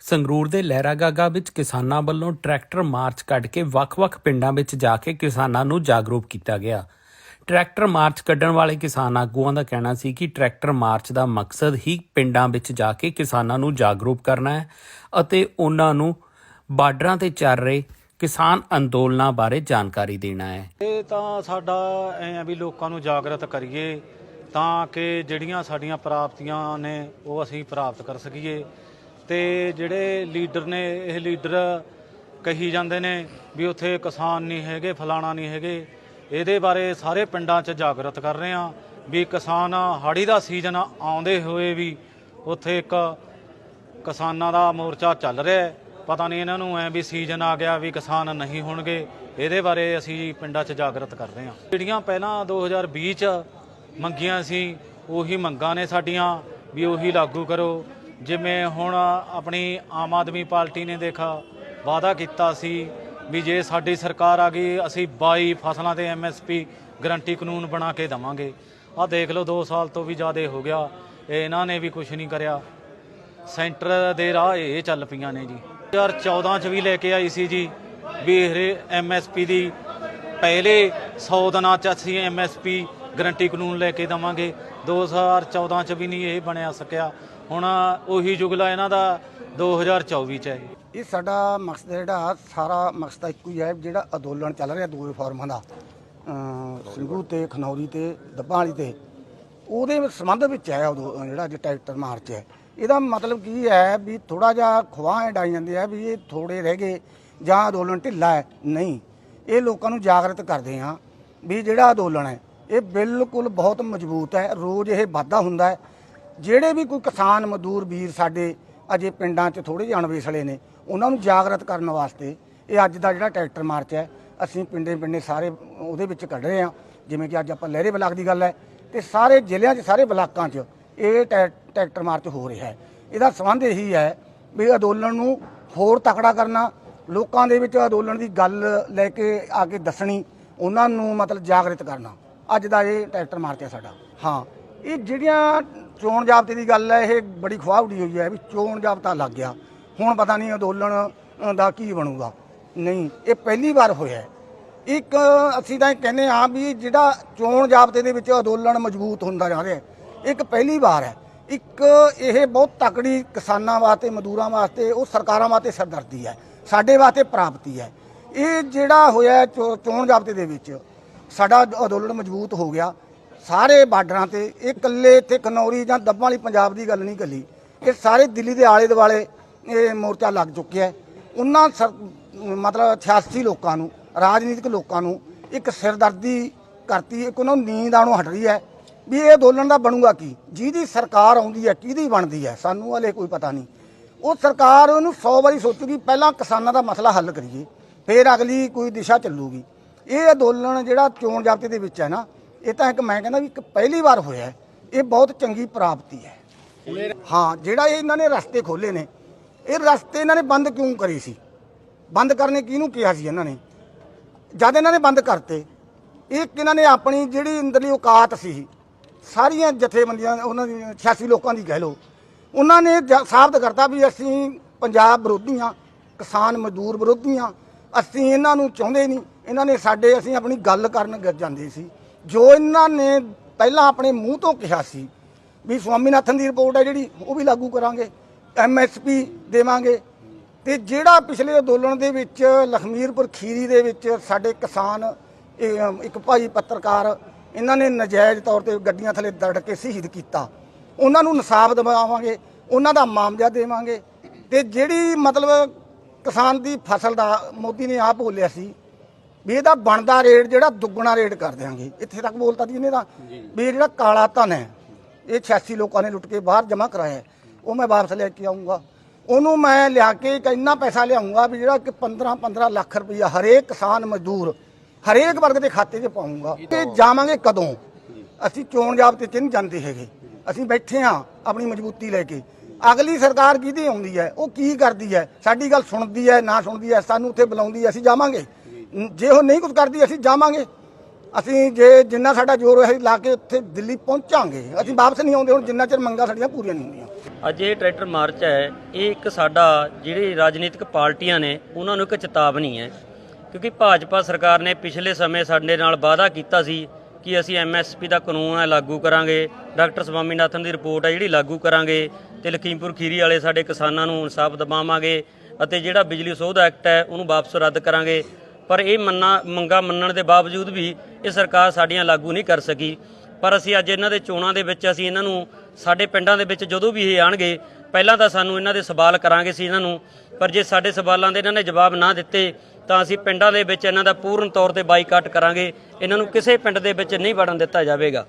ਸੰਗਰੂਰ ਦੇ ਲਹਿਰਾਗਾਗਾ ਵਿੱਚ ਕਿਸਾਨਾਂ ਵੱਲੋਂ ਟਰੈਕਟਰ ਮਾਰਚ ਕੱਢ ਕੇ ਵੱਖ-ਵੱਖ ਪਿੰਡਾਂ ਵਿੱਚ ਜਾ ਕੇ ਕਿਸਾਨਾਂ ਨੂੰ ਜਾਗਰੂਕ ਕੀਤਾ ਗਿਆ। ਟਰੈਕਟਰ ਮਾਰਚ ਕੱਢਣ ਵਾਲੇ ਕਿਸਾਨ ਆਗੂਆਂ ਦਾ ਕਹਿਣਾ ਸੀ ਕਿ ਟਰੈਕਟਰ ਮਾਰਚ ਦਾ ਮਕਸਦ ਹੀ ਪਿੰਡਾਂ ਵਿੱਚ ਜਾ ਕੇ ਕਿਸਾਨਾਂ ਨੂੰ ਜਾਗਰੂਕ ਕਰਨਾ ਹੈ ਅਤੇ ਉਹਨਾਂ ਨੂੰ ਬਾਰਡਰਾਂ ਤੇ ਚੱਲ ਰਹੇ ਕਿਸਾਨ ਅੰਦੋਲਨਾਂ ਬਾਰੇ ਜਾਣਕਾਰੀ ਦੇਣਾ ਹੈ। ਇਹ ਤਾਂ ਸਾਡਾ ਐ ਆ ਵੀ ਲੋਕਾਂ ਨੂੰ ਜਾਗਰਤ ਕਰੀਏ ਤਾਂ ਕਿ ਜਿਹੜੀਆਂ ਸਾਡੀਆਂ ਪ੍ਰਾਪਤੀਆਂ ਨੇ ਉਹ ਅਸੀਂ ਪ੍ਰਾਪਤ ਕਰ ਸਕੀਏ। ਤੇ ਜਿਹੜੇ ਲੀਡਰ ਨੇ, ਇਹ ਲੀਡਰ ਕਹੀ ਜਾਂਦੇ ਨੇ ਵੀ ਉੱਥੇ ਕਿਸਾਨ ਨਹੀਂ ਹੈਗੇ, ਫਲਾਣਾ ਨਹੀਂ ਹੈਗੇ। ਇਹਦੇ ਬਾਰੇ ਸਾਰੇ ਪਿੰਡਾਂ 'ਚ ਜਾਗਰਤ ਕਰ ਰਹੇ ਆ ਵੀ ਕਿਸਾਨ ਹਾੜੀ ਦਾ ਸੀਜ਼ਨ ਆਉਂਦੇ ਹੋਏ ਵੀ ਉੱਥੇ ਇੱਕ ਕਿਸਾਨਾਂ ਦਾ ਮੋਰਚਾ ਚੱਲ ਰਿਹਾ ਪਤਾ ਨਹੀਂ ਇਹਨਾਂ ਨੂੰ ਐ ਵੀ ਸੀਜ਼ਨ ਆ ਗਿਆ ਵੀ ਕਿਸਾਨ ਨਹੀਂ ਹੋਣਗੇ। ਇਹਦੇ ਬਾਰੇ ਅਸੀਂ ਪਿੰਡਾਂ 'ਚ ਜਾਗਰਤ ਕਰ ਰਹੇ ਹਾਂ। ਜਿਹੜੀਆਂ ਪਹਿਲਾਂ 2020 'ਚ ਮੰਗੀਆਂ ਸੀ, ਉਹੀ ਮੰਗਾਂ ਨੇ ਸਾਡੀਆਂ ਵੀ ਉਹੀ ਲਾਗੂ ਕਰੋ। ਜਿਵੇਂ ਹੁਣ ਆਪਣੀ ਆਮ ਆਦਮੀ ਪਾਰਟੀ ਨੇ ਦੇਖਾ, ਵਾਅਦਾ ਕੀਤਾ ਸੀ ਵੀ ਜੇ ਸਾਡੀ ਸਰਕਾਰ ਆ ਗਈ, ਅਸੀਂ 22 ਫਸਲਾਂ ਤੇ ਐਮਐਸਪੀ ਗਰੰਟੀ ਕਾਨੂੰਨ ਬਣਾ ਕੇ ਦਵਾਂਗੇ। ਆਹ ਦੇਖ ਲਓ 2 ਸਾਲ ਤੋਂ ਵੀ ਜ਼ਿਆਦਾ ਹੋ ਗਿਆ, ਇਹ ਇਹਨਾਂ ਨੇ ਵੀ ਕੁਝ ਨਹੀਂ ਕਰਿਆ। ਸੈਂਟਰ ਦੇ ਰਾਹ ਇਹ ਚੱਲ ਪਈਆਂ ਨੇ ਜੀ। 2014 ਚ ਵੀ ਲੈ ਕੇ ਆਈ ਸੀ ਜੀ, ਵੀ ਇਹ ਐਮਐਸਪੀ ਦੀ ਪਹਿਲੇ 100 ਦਿਨਾਂ ਚ ਅਸੀਂ ਐਮਐਸਪੀ ਗਰੰਟੀ ਕਾਨੂੰਨ ਲੈ ਕੇ ਦਵਾਂਗੇ। 2014 ਚ ਵੀ ਨਹੀਂ ਇਹ ਬਣਿਆ ਸਕਿਆ। ਹੁਣ ਉਹੀ ਜੁਗਲਾ ਇਹਨਾਂ ਦਾ 2024 ਚ ਹੈ ਇਹ ਸਾਡਾ ਮਕਸਦ ਜਿਹੜਾ, ਸਾਰਾ ਮਕਸਦ ਇੱਕੋ ਹੀ ਹੈ ਜਿਹੜਾ ਅੰਦੋਲਨ ਚੱਲ ਰਿਹਾ ਦੋਵੇਂ ਫਾਰਮਾਂ ਦਾ। ਅਮ ਸਿੰਘੂ ਤੇ, ਖਨੌਰੀ ਤੇ ਦੱਬਾਂ ਵਾਲੀ ਤੇ। ਉਹਦੇ ਸੰਬੰਧ ਵਿੱਚ ਹੈ ਉਦੋਂ ਜਿਹੜਾ ਅੱਜ ਟਰੈਕਟਰ ਮਾਰਚ ਹੈ। ਇਹਦਾ ਮਤਲਬ ਕੀ ਹੈ ਵੀ ਥੋੜਾ ਜਿਹਾ ਖਵਾਹ ਡਾਈ ਜਾਂਦੇ ਆ ਵੀ ਇਹ ਥੋੜੇ ਰਹਿ ਗਏ ਜਾਂ ਅੰਦੋਲਨ ਢਿੱਲਾ ਹੈ। ਨਹੀਂ, ਇਹ ਲੋਕਾਂ ਨੂੰ ਜਾਗਰਤ ਕਰਦੇ ਆ ਵੀ ਜਿਹੜਾ ਅੰਦੋਲਨ ਹੈ, ਇਹ ਬਿਲਕੁਲ ਬਹੁਤ ਮਜ਼ਬੂਤ ਹੈ। ਰੋਜ਼ ਇਹ ਵਾਧਾ ਹੁੰਦਾ ਹੈ। ਜਿਹੜੇ ਵੀ ਕੋਈ ਕਿਸਾਨ ਮਜ਼ਦੂਰ ਵੀਰ ਸਾਡੇ ਅਜੇ ਪਿੰਡਾਂ 'ਚ ਥੋੜੇ ਜਿਹੇ ਅਣਵੇਸਲੇ ਨੇ, ਉਹਨਾਂ ਨੂੰ ਜਾਗਰਤ ਕਰਨ ਵਾਸਤੇ ਇਹ ਅੱਜ ਦਾ ਜਿਹੜਾ ਟਰੈਕਟਰ ਮਾਰਚ ਹੈ, ਅਸੀਂ ਪਿੰਡੇ ਪਿੰਡੇ ਸਾਰੇ ਉਹਦੇ ਵਿੱਚ ਕੱਢ ਰਹੇ ਹਾਂ, ਜਿਵੇਂ ਕਿ ਅੱਜ ਆਪਾਂ ਲਹਿਰੇ ਬਲਾਕ ਦੀ ਗੱਲ ਹੈ ਤੇ ਸਾਰੇ ਜ਼ਿਲ੍ਹਿਆਂ 'ਚ, ਸਾਰੇ ਬਲਾਕਾਂ 'ਚ ਇਹ ਟਰੈ- ਟਰੈਕਟਰ ਮਾਰਚ ਹੋ ਰਿਹਾ ਹੈ। ਇਹਦਾ ਸੰਬੰਧ ਇਹੀ ਹੈ ਵੀ ਅੰਦੋਲਨ ਨੂੰ ਹੋਰ ਤਕੜਾ ਕਰਨਾ, ਲੋਕਾਂ ਦੇ ਵਿੱਚ ਅੰਦੋਲਨ ਦੀ ਗੱਲ ਲੈ ਕੇ ਆ ਕੇ ਦੱਸਣੀ, ਉਹਨਾਂ ਨੂੰ ਮਤਲਬ ਜਾਗਰਿਤ ਕਰਨਾ। ਅੱਜ ਦਾ ਇਹ ਟਰੈਕਟਰ ਮਾਰਚ ਹੈ ਸਾਡਾ। ਹਾਂ, ਇਹ ਜਿਹੜੀਆਂ ਚੋਣ ਜਾਬਤੇ ਦੀ ਗੱਲ ਹੈ, ਇਹ ਬੜੀ ਖੁਆਹ ਉੱਡੀ ਹੋਈ ਹੈ ਵੀ ਚੋਣ ਜਾਬਤਾ ਲੱਗ ਗਿਆ। ਹੁਣ ਪਤਾ ਨਹੀਂ ਅੰਦੋਲਨ ਦਾ ਕੀ ਬਣੂਗਾ। ਨਹੀਂ, ਇਹ ਪਹਿਲੀ ਵਾਰ ਹੋਇਆ ਇੱਕ, ਅਸੀਂ ਤਾਂ ਇਹ ਕਹਿੰਦੇ ਹਾਂ ਵੀ ਜਿਹੜਾ ਚੋਣ ਜਾਬਤੇ ਦੇ ਵਿੱਚ ਅੰਦੋਲਨ ਮਜ਼ਬੂਤ ਹੁੰਦਾ ਜਾ ਰਿਹਾ ਹੈ ਇੱਕ ਪਹਿਲੀ ਵਾਰ ਹੈ। ਇੱਕ, ਇਹ ਬਹੁਤ ਤਕੜੀ ਕਿਸਾਨਾਂ ਵਾਸਤੇ, ਮਜ਼ਦੂਰਾਂ ਵਾਸਤੇ, ਉਹ ਸਰਕਾਰਾਂ ਵਾਸਤੇ ਸਰਦਰਦੀ ਹੈ, ਸਾਡੇ ਵਾਸਤੇ ਪ੍ਰਾਪਤੀ ਹੈ। ਇਹ ਜਿਹੜਾ ਹੋਇਆ ਚੋ- ਚੋਣ ਜਾਬਤੇ ਦੇ ਵਿੱਚ, ਸਾਡਾ ਅੰਦੋਲਨ ਮਜ਼ਬੂਤ ਹੋ ਗਿਆ। ਸਾਰੇ ਬਾਰਡਰਾਂ ਤੇ, ਇਹ ਇਕੱਲੇ ਇੱਥੇ ਕਨੌਰੀ ਜਾਂ ਦੱਬਾਂ ਵਾਲੀ ਪੰਜਾਬ ਦੀ ਗੱਲ ਨਹੀਂ ਕੱਲੀ। ਇਹ ਸਾਰੇ ਦਿੱਲੀ ਦੇ ਆਲੇ ਦੁਆਲੇ ਇਹ ਮੋਰਚਾ ਲੱਗ ਚੁੱਕਿਆ ਹੈ। ਉਹਨਾਂ ਸਰ- ਮਤਲਬ 86 ਲੋਕਾਂ ਨੂੰ, ਰਾਜਨੀਤਿਕ ਲੋਕਾਂ ਨੂੰ ਇੱਕ ਸਿਰਦਰਦੀ ਕਰਤੀ, ਇੱਕ ਉਹਨਾਂ ਨੂੰ ਨੀਂਦ ਆਣੋਂ ਹਟ ਰਹੀ ਹੈ ਵੀ ਇਹ ਅੰਦੋਲਨ ਦਾ ਬਣੂਗਾ ਕੀ? ਜਿਹਦੀ ਸਰਕਾਰ ਆਉਂਦੀ ਹੈ, ਕਿਹਦੀ ਬਣਦੀ ਹੈ, ਸਾਨੂੰ ਹਲੇ ਕੋਈ ਪਤਾ ਨਹੀਂ। ਉਹ ਸਰਕਾਰ ਉਹਨੂੰ 100 ਵਾਰੀ ਸੋਚੂਗੀ, ਪਹਿਲਾਂ ਕਿਸਾਨਾਂ ਦਾ ਮਸਲਾ ਹੱਲ ਕਰੀਏ, ਫਿਰ ਅਗਲੀ ਕੋਈ ਦਿਸ਼ਾ ਚੱਲੂਗੀ। ਇਹ ਅੰਦੋਲਨ ਜਿਹੜਾ ਚੋਣ ਜਾਬਤੇ ਦੇ ਵਿੱਚ ਹੈ ਨਾ ਇਹ ਤਾਂ ਇੱਕ ਮੈਂ ਕਹਿੰਦਾ ਵੀ ਇੱਕ ਪਹਿਲੀ ਵਾਰ ਹੋਇਆ ਇਹ ਬਹੁਤ ਚੰਗੀ ਪ੍ਰਾਪਤੀ ਹੈ। ਹਾਂ, ਜਿਹੜਾ ਇਹ ਇਹਨਾਂ ਨੇ ਰਸਤੇ ਖੋਲੇ ਨੇ, ਇਹ ਰਸਤੇ ਇਹਨਾਂ ਨੇ ਬੰਦ ਕਿਉਂ ਕਰੇ ਸੀ? ਬੰਦ ਕਰਨੇ ਕਿਹਨੂੰ ਕਿਹਾ ਸੀ ਇਹਨਾਂ ਨੇ? ਜਦ ਇਹਨਾਂ ਨੇ ਬੰਦ ਕਰਤੇ, ਇਹ ਇਹਨਾਂ ਨੇ ਆਪਣੀ ਜਿਹੜੀ ਅੰਦਰਲੀ ਔਕਾਤ ਸੀ, ਸਾਰੀਆਂ ਜਥੇਬੰਦੀਆਂ, ਉਹਨਾਂ ਦੀ 86 ਲੋਕਾਂ ਦੀ ਕਹਿ ਲਓ, ਉਹਨਾਂ ਨੇ ਜ- ਸਾਬਤ ਕਰਤਾ ਵੀ ਅਸੀਂ ਪੰਜਾਬ ਵਿਰੋਧੀ ਹਾਂ, ਕਿਸਾਨ ਮਜ਼ਦੂਰ ਵਿਰੋਧੀ ਹਾਂ, ਅਸੀਂ ਇਹਨਾਂ ਨੂੰ ਚਾਹੁੰਦੇ ਨਹੀਂ, ਇਹਨਾਂ ਨੇ ਸਾਡੇ, ਅਸੀਂ ਆਪਣੀ ਗੱਲ ਕਰਨ ਜਾਂਦੇ ਸੀ। ਜੋ ਇਹਨਾਂ ਨੇ ਪਹਿਲਾਂ ਆਪਣੇ ਮੂੰਹ ਤੋਂ ਕਿਹਾ ਸੀ ਵੀ ਸਵਾਮੀਨਾਥਨ ਦੀ ਰਿਪੋਰਟ ਹੈ ਜਿਹੜੀ, ਉਹ ਵੀ ਲਾਗੂ ਕਰਾਂਗੇ ਐਮਐਸਪੀ ਦੇਵਾਂਗੇ। ਤੇ ਜਿਹੜਾ ਪਿਛਲੇ ਅੰਦੋਲਨ ਦੇ ਵਿੱਚ ਲਖਮੀਰਪੁਰ ਖੀਰੀ ਦੇ ਵਿੱਚ ਸਾਡੇ ਕਿਸਾਨ ਇੱਕ ਭਾਈ ਪੱਤਰਕਾਰ, ਇਹਨਾਂ ਨੇ ਨਜਾਇਜ਼ ਤੌਰ ਤੇ ਗੱਡੀਆਂ ਥੱਲੇ ਦੜ ਕੇ ਸ਼ਹੀਦ ਕੀਤਾ। ਉਹਨਾਂ ਨੂੰ ਇਨਸਾਫ ਦਿਵਾਵਾਂਗੇ, ਉਹਨਾਂ ਦਾ ਮਾਮਲਾ ਦੇਵਾਂਗੇ। ਤੇ ਜਿਹੜੀ ਮਤਲਬ ਕਿਸਾਨ ਦੀ ਫਸਲ ਦਾ, ਮੋਦੀ ਨੇ ਆਪ ਬੋਲਿਆ ਸੀ ਵੀ ਇਹਦਾ ਬਣਦਾ ਰੇਟ ਜਿਹੜਾ ਦੁੱਗਣਾ ਰੇਟ ਕਰ ਦਿਆਂਗੇ। ਇੱਥੇ ਤੱਕ ਬੋਲਤਾ ਜੀ ਇਹਨੇ ਦਾ ਵੀ ਇਹ ਜਿਹੜਾ ਕਾਲਾ ਧਨ ਹੈ ਇਹ 86 ਲੋਕਾਂ ਨੇ ਲੁੱਟ ਕੇ ਬਾਹਰ ਜਮ੍ਹਾਂ ਕਰਾਇਆ ਉਹ ਮੈਂ ਵਾਪਸ ਲੈ ਕੇ ਆਉਂਗਾ ਉਹਨੂੰ ਮੈਂ ਲਿਆ ਕੇ ਇੱਕ ਇੰਨਾ ਪੈਸਾ ਲਿਆਉਂਗਾ ਵੀ ਜਿਹੜਾ ਕਿ 15 15 ਲੱਖ ਰੁਪਈਆ ਹਰੇਕ ਕਿਸਾਨ ਮਜ਼ਦੂਰ ਹਰੇਕ ਵਰਗ ਦੇ ਖਾਤੇ 'ਚ ਪਾਉਂਗਾ ਤੇ ਜਾਵਾਂਗੇ ਕਦੋਂ? ਅਸੀਂ ਚੋਣ ਜਾਬਤੇ 'ਚ ਨਹੀਂ ਜਾਂਦੇ ਹੈਗੇ। ਅਸੀਂ ਬੈਠੇ ਹਾਂ ਆਪਣੀ ਮਜ਼ਬੂਤੀ ਲੈ ਕੇ। ਅਗਲੀ ਸਰਕਾਰ ਕਿਹਦੀ ਆਉਂਦੀ ਹੈ? ਉਹ ਕੀ ਕਰਦੀ ਹੈ? ਸਾਡੀ ਗੱਲ ਸੁਣਦੀ ਹੈ ਨਾ ਸੁਣਦੀ ਹੈ ਸਾਨੂੰ ਉੱਥੇ ਬੁਲਾਉਂਦੀ ਹੈ ਅਸੀਂ ਜਾਵਾਂਗੇ। ਜੇ ਉਹ ਨਹੀਂ ਕੁਝ ਕਰਦੀ ਅਸੀਂ ਜਾਵਾਂਗੇ। ਅਸੀਂ ਜੇ ਜਿੰਨਾ ਸਾਡਾ ਜ਼ੋਰ ਹੋਇਆ ਅਸੀਂ ਲਾ ਕੇ ਉੱਥੇ ਦਿੱਲੀ ਪਹੁੰਚਾਂਗੇ। ਅਸੀਂ ਵਾਪਸ ਨਹੀਂ ਆਉਂਦੇ ਹੁਣ ਜਿੰਨਾ ਚਿਰ ਮੰਗਾਂ ਸਾਡੀਆਂ ਪੂਰੀਆਂ ਨਹੀਂ ਹੁੰਦੀਆਂ। ਅੱਜ ਇਹ ਟਰੈਕਟਰ ਮਾਰਚ ਹੈ ਇਹ ਇੱਕ ਸਾਡਾ ਜਿਹੜੇ ਰਾਜਨੀਤਿਕ ਪਾਰਟੀਆਂ ਨੇ ਉਹਨਾਂ ਨੂੰ ਇੱਕ ਚੇਤਾਵਨੀ ਹੈ। ਕਿਉਂਕਿ ਭਾਜਪਾ ਸਰਕਾਰ ਨੇ ਪਿਛਲੇ ਸਮੇਂ ਸਾਡੇ ਨਾਲ ਵਾਅਦਾ ਕੀਤਾ ਸੀ ਕਿ ਅਸੀਂ ਐਮਐਸਪੀ ਦਾ ਕਾਨੂੰਨ ਹੈ ਲਾਗੂ ਕਰਾਂਗੇ। ਡਾਕਟਰ ਸਵਾਮੀਨਾਥਨ ਦੀ ਰਿਪੋਰਟ ਹੈ ਜਿਹੜੀ ਲਾਗੂ ਕਰਾਂਗੇ। ਤੇ ਲਖੀਮਪੁਰ ਖੀਰੀ ਵਾਲੇ ਸਾਡੇ ਕਿਸਾਨਾਂ ਨੂੰ ਇਨਸਾਫ ਦਿਵਾਵਾਂਗੇ ਅਤੇ ਜਿਹੜਾ ਬਿਜਲੀ ਸੋਧ ਐਕਟ ਹੈ ਉਹਨੂੰ ਵਾਪਸ ਰੱਦ ਕਰਾਂਗੇ। ਪਰ ਇਹ ਮੰਨਾ ਮੰਗਾ ਮੰਨਣ ਦੇ ਬਾਵਜੂਦ ਵੀ ਇਹ ਸਰਕਾਰ ਸਾਡੀਆਂ ਲਾਗੂ ਨਹੀਂ ਕਰ ਸਕੀ। ਪਰ ਅਸੀਂ ਅੱਜ ਇਹਨਾਂ ਦੇ ਚੋਣਾਂ ਦੇ ਵਿੱਚ ਅਸੀਂ ਇਹਨਾਂ ਨੂੰ ਸਾਡੇ ਪਿੰਡਾਂ ਦੇ ਵਿੱਚ ਜਦੋਂ ਵੀ ਇਹ ਆਣਗੇ ਪਹਿਲਾਂ ਤਾਂ ਸਾਨੂੰ ਇਹਨਾਂ ਦੇ ਸਵਾਲ ਕਰਾਂਗੇ ਸੀ ਇਹਨਾਂ ਨੂੰ। ਪਰ ਜੇ ਸਾਡੇ ਸਵਾਲਾਂ ਦੇ ਇਹਨਾਂ ਨੇ ਜਵਾਬ ਨਾ ਦਿੱਤੇ ਤਾਂ ਅਸੀਂ ਪਿੰਡਾਂ ਦੇ ਵਿੱਚ ਇਹਨਾਂ ਦਾ ਪੂਰਨ ਤੌਰ ਤੇ ਬਾਈਕਾਟ ਕਰਾਂਗੇ। ਇਹਨਾਂ ਨੂੰ ਕਿਸੇ ਪਿੰਡ ਦੇ ਵਿੱਚ ਨਹੀਂ ਵੜਨ ਦਿੱਤਾ ਜਾਵੇਗਾ।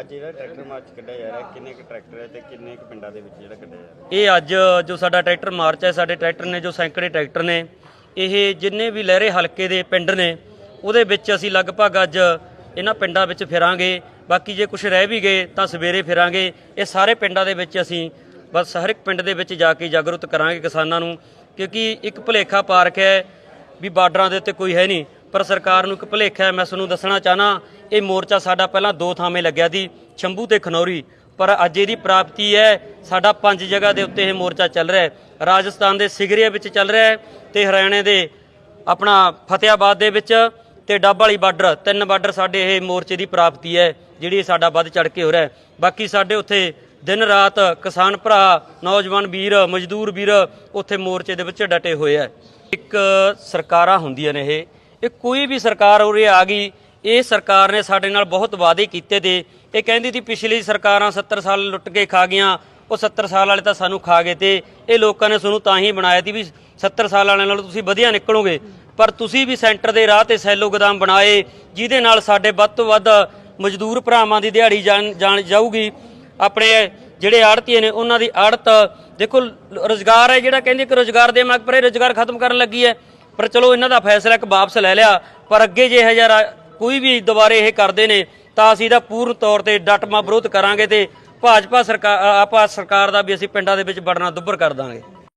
ਅੱਜ ਜਿਹੜਾ ਟਰੈਕਟਰ ਮਾਰਚ ਕੱਢਿਆ ਜਾ ਰਿਹਾ ਕਿੰਨੇ ਕੁ ਟਰੈਕਟਰ ਹੈ ਤੇ ਕਿੰਨੇ ਕੁ ਪਿੰਡਾਂ ਦੇ ਵਿੱਚ ਜਿਹੜਾ ਕੱਢਿਆ ਜਾ ਰਿਹਾ? ਇਹ ਅੱਜ ਜੋ ਸਾਡਾ ਟਰੈਕਟਰ ਮਾਰਚ ਹੈ ਸਾਡੇ ਟਰੈਕਟਰ ਨੇ ਜੋ ਸੈਂਕੜੇ ਟਰੈਕਟਰ ਨੇ ਇਹ ਜਿੰਨੇ ਵੀ ਲਹਿਰੇ ਹਲਕੇ ਦੇ ਪਿੰਡ ਨੇ, ਉਹਦੇ ਵਿੱਚ ਅਸੀਂ ਲਗਭਗ ਅੱਜ ਇਹਨਾਂ ਪਿੰਡਾਂ ਵਿੱਚ ਫਿਰਾਂਗੇ। ਬਾਕੀ ਜੇ ਕੁਝ ਰਹਿ ਵੀ ਗਏ ਤਾਂ ਸਵੇਰੇ ਫਿਰਾਂਗੇ। ਇਹ ਸਾਰੇ ਪਿੰਡਾਂ ਦੇ ਵਿੱਚ ਅਸੀਂ ਬਸ ਹਰ ਇੱਕ ਪਿੰਡ ਦੇ ਵਿੱਚ ਜਾ ਕੇ ਜਾਗਰੂਕ ਕਰਾਂਗੇ ਕਿਸਾਨਾਂ ਨੂੰ, ਕਿਉਂਕਿ ਇੱਕ ਭੁਲੇਖਾ ਪਾਰਕ ਹੈ ਵੀ ਬਾਰਡਰਾਂ ਦੇ ਉੱਤੇ ਕੋਈ ਹੈ ਨਹੀਂ। ਪਰ ਸਰਕਾਰ ਨੂੰ ਇੱਕ ਭੁਲੇਖਾ ਮੈਂ ਤੁਹਾਨੂੰ ਦੱਸਣਾ ਚਾਹਨਾ, ਇਹ ਮੋਰਚਾ ਸਾਡਾ ਪਹਿਲਾਂ ਦੋ ਥਾਵੇਂ ਲੱਗਿਆ ਸੀ ਸ਼ੰਭੂ ਤੇ ਖਨੌਰੀ। ਪਰ ਅੱਜ ਇਹਦੀ ਪ੍ਰਾਪਤੀ ਹੈ, ਸਾਡਾ ਪੰਜ ਜਗ੍ਹਾ ਦੇ ਉੱਤੇ ਇਹ ਮੋਰਚਾ ਚੱਲ ਰਿਹਾ ਹੈ। ਰਾਜਸਥਾਨ ਦੇ ਸਿਗਰੀਆ ਵਿੱਚ ਚੱਲ ਰਿਹਾ ਹੈ ਤੇ ਹਰਿਆਣੇ ਦੇ ਆਪਣਾ ਫਤਿਆਬਾਦ ਦੇ ਵਿੱਚ ਤੇ ਡੱਬ ਵਾਲੀ ਬਾਰਡਰ, ਤਿੰਨ ਬਾਰਡਰ ਸਾਡੇ ਇਹ ਮੋਰਚੇ ਦੀ ਪ੍ਰਾਪਤੀ ਹੈ, ਜਿਹੜੀ ਸਾਡਾ ਵੱਧ ਚੜ ਕੇ ਹੋ ਰਿਹਾ ਬਾਕੀ ਸਾਡੇ ਉੱਥੇ ਦਿਨ ਰਾਤ ਕਿਸਾਨ ਭਰਾ, ਨੌਜਵਾਨ ਵੀਰ, ਮਜ਼ਦੂਰ ਵੀਰ ਉੱਥੇ ਮੋਰਚੇ ਦੇ ਵਿੱਚ ਡਟੇ ਹੋਏ ਆ ਇੱਕ ਸਰਕਾਰਾਂ ਹੁੰਦੀਆਂ ਨੇ ਇਹ ਇਹ ਕੋਈ ਵੀ ਸਰਕਾਰ ਉਰੇ ਆ ਗਈ ਇਹ ਸਰਕਾਰ ਨੇ ਸਾਡੇ ਨਾਲ ਬਹੁਤ ਵਾਅਦੇ ਕੀਤੇ ਤੇ ਇਹ ਕਹਿੰਦੀ ਸੀ ਪਿਛਲੀ ਸਰਕਾਰਾਂ 70 ਸਾਲ ਲੁੱਟ ਕੇ ਖਾ ਗਈਆਂ, ਉਹ 70 ਸਾਲ ਵਾਲੇ ਤਾਂ ਸਾਨੂੰ ਖਾ ਗਏ ਤੇ ਇਹ ਲੋਕਾਂ ਨੇ ਸਾਨੂੰ ਤਾਂ ਹੀ ਬਣਾਇਆ ਸੀ ਵੀ 70 ਸਾਲ ਵਾਲਿਆਂ ਨਾਲੋਂ ਤੁਸੀਂ ਵਧੀਆ ਨਿਕਲੋਗੇ। ਪਰ ਤੁਸੀਂ ਵੀ ਸੈਂਟਰ ਦੇ ਰਾਹ ਤੇ ਸੈਲੋ ਗੋਦਾਮ ਬਣਾਏ, ਜਿਹਦੇ ਨਾਲ ਸਾਡੇ ਵੱਧ ਤੋਂ ਵੱਧ ਮਜ਼ਦੂਰ ਭਰਾਵਾਂ ਦੀ ਦਿਹਾੜੀ ਜਾਣ ਜਾਣ ਜਾਊਗੀ। ਆਪਣੇ ਜਿਹੜੇ ਆੜਤੀਏ ਨੇ, ਉਹਨਾਂ ਦੀ ਆੜਤ, ਦੇਖੋ, ਰੋਜ਼ਗਾਰ ਹੈ ਜਿਹੜਾ, ਕਹਿੰਦੇ ਕਿ ਰੋਜ਼ਗਾਰ ਦੇ ਮਗ ਪਰ ਇਹ ਰੋਜ਼ਗਾਰ ਖਤਮ ਕਰਨ ਲੱਗੀ ਹੈ। ਪਰ ਚਲੋ, ਇਹਨਾਂ ਦਾ ਫੈਸਲਾ ਇੱਕ ਵਾਪਸ ਲੈ ਲਿਆ, ਪਰ ਅੱਗੇ ਜੇ ਇਹ ਜਰਾ ਕੋਈ ਵੀ ਦੁਬਾਰੇ ਇਹ ਕਰਦੇ ਨੇ, ਤਾਂ ਅਸੀਂ ਇਹਦਾ ਪੂਰਨ ਤੌਰ ਤੇ ਡਟਮਾ ਵਿਰੋਧ ਕਰਾਂਗੇ ਤੇ ਭਾਜਪਾ ਸਰਕਾਰ ਆਪਾਂ ਸਰਕਾਰ ਦਾ ਵੀ ਅਸੀਂ ਪਿੰਡਾਂ ਦੇ ਵਿੱਚ ਬੜਨਾ ਦੁੱਬਰ ਕਰ ਦਾਂਗੇ।